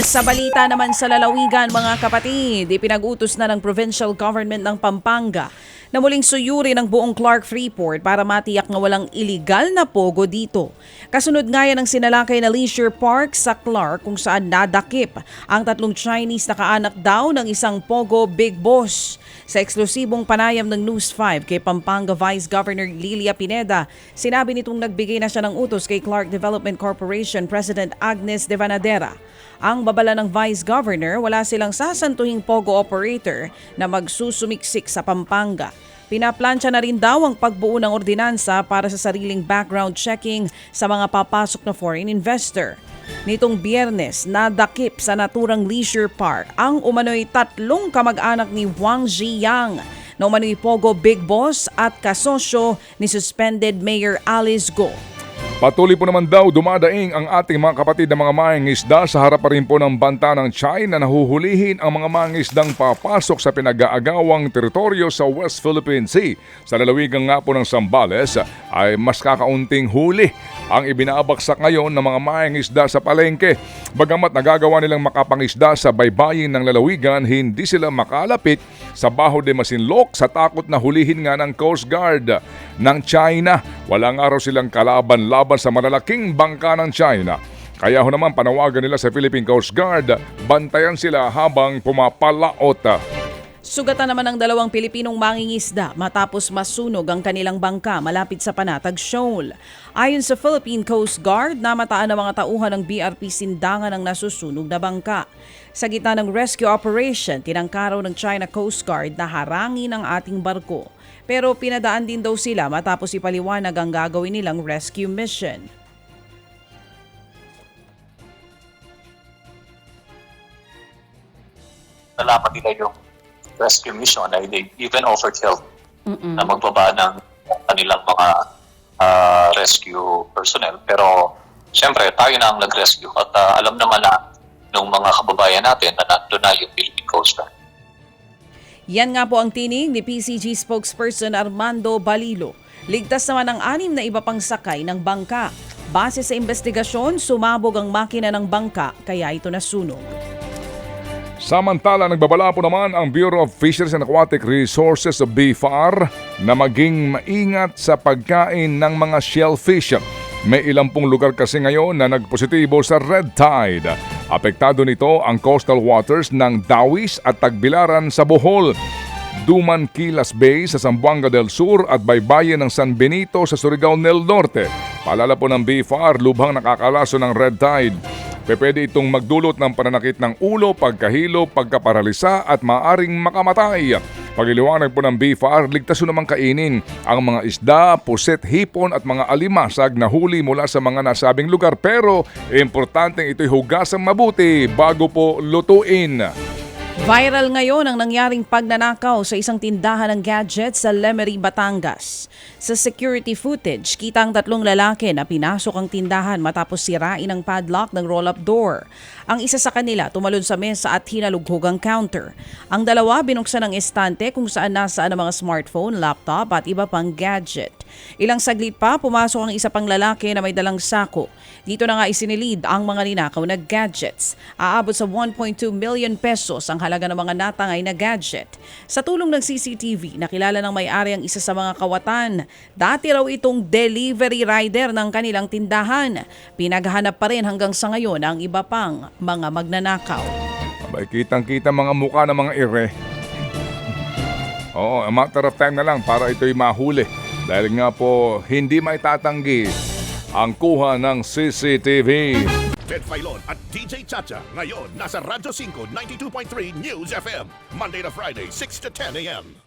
Sa balita naman sa lalawigan mga kapatid, ipinag-utos na ng provincial government ng Pampanga na muling suyuri ng buong Clark Freeport para matiyak na walang illegal na pogo dito. Kasunod nga yan ang sinalakay na leisure park sa Clark kung saan nadakip ang tatlong Chinese na kaanak daw ng isang pogo big boss. Sa eksklusibong panayam ng News 5 kay Pampanga Vice Governor Lilia Pineda, sinabi nitong nagbigay na siya ng utos kay Clark Development Corporation President Agnes De Vanadera. Ang babala ng Vice Governor, wala silang sasantuhing pogo operator na magsusumiksik sa Pampanga. Pinaplansya na rin daw ang pagbuo ng ordinansa para sa sariling background checking sa mga papasok na foreign investor. Nitong biyernes, nadakip sa naturang leisure park ang umano'y tatlong kamag-anak ni Wang Ziyang na umano'y Pogo Big Boss at kasosyo ni suspended Mayor Alice Go. Patuloy po naman daw dumadaing ang ating mga kapatid na mga mangingisda sa harap pa rin po ng banta ng China na nahuhulihin ang mga mangingisdang papasok sa pinag-aagawang teritoryo sa West Philippine Sea. Sa lalawigan nga po ng Sambales ay mas kakaunting huli ang ibinabaksak ngayon ng mga mangingisda sa palengke. Bagamat nagagawa nilang makapangisda sa baybayin ng lalawigan, hindi sila makalapit sa Baho de Masinloc sa takot na hulihin nga ng Coast Guard ng China. Walang araw silang kalaban-laban sa malalaking bangka ng China. Kaya ho naman panawagan nila sa Philippine Coast Guard, bantayan sila habang pumapalaot. Sugatan naman ng dalawang Pilipinong mangingisda matapos masunog ang kanilang bangka malapit sa Panatag Shoal. Ayon sa Philippine Coast Guard, namataan ng mga tauhan ng BRP Sindangan ang nasusunog na bangka. Sa gitna ng rescue operation, tinangkaraw ng China Coast Guard na harangin ang ating barko. Pero pinadaan din daw sila matapos ipaliwanag ang gagawin nilang rescue mission. nalaman nila yung rescue mission ay they even offered help na magbaba ng kanilang mga ah, rescue personnel. Pero siyempre, tayo na ang nag-rescue at ah, alam naman na ng mga kababayan natin na nandun na yung Philippine Coast Guard. Yan nga po ang tinig ni PCG spokesperson Armando Balilo. Ligtas naman ang anim na iba pang sakay ng bangka. Base sa investigasyon, sumabog ang makina ng bangka kaya ito nasunog. Samantala, nagbabala po naman ang Bureau of Fisheries and Aquatic Resources of BFAR na maging maingat sa pagkain ng mga shellfish. May ilang pong lugar kasi ngayon na nagpositibo sa red tide. Apektado nito ang coastal waters ng Dawis at Tagbilaran sa Bohol. Duman Quilas Bay sa Zamboanga del Sur at baybayin ng San Benito sa Surigao del Norte. Paalala po ng BFAR, lubhang nakakalaso ng red tide. Pwede itong magdulot ng pananakit ng ulo, pagkahilo, pagkaparalisa at maaring makamatay. Pagiliwanag po ng BFAR, ligtas naman kainin ang mga isda, puset, hipon at mga alimasag na huli mula sa mga nasabing lugar. Pero importanteng ito'y hugasang mabuti bago po lutuin. Viral ngayon ang nangyaring pagnanakaw sa isang tindahan ng gadgets sa Lemery, Batangas. Sa security footage, kita ang tatlong lalaki na pinasok ang tindahan matapos sirain ang padlock ng roll-up door. Ang isa sa kanila tumalon sa mesa at hinalughog ang counter. Ang dalawa binuksan ang estante kung saan nasaan ang mga smartphone, laptop at iba pang gadget. Ilang saglit pa, pumasok ang isa pang lalaki na may dalang sako. Dito na nga isinilid ang mga ninakaw na gadgets. Aabot sa 1.2 million pesos ang halaga ng mga natangay na gadget. Sa tulong ng CCTV, nakilala ng may-ari ang isa sa mga kawatan. Dati raw itong delivery rider ng kanilang tindahan. Pinaghanap pa rin hanggang sa ngayon ang iba pang mga magnanakaw. Abay, kitang-kita mga mukha ng mga ire. Oo, a matter of time na lang para ito'y mahuli. Dahil nga po, hindi may tatanggi ang kuha ng CCTV. Ted Filon at DJ Chacha. Ngayon, nasa Radyo 5, 92.3 News FM. Monday to Friday, 6 to 10 a.m.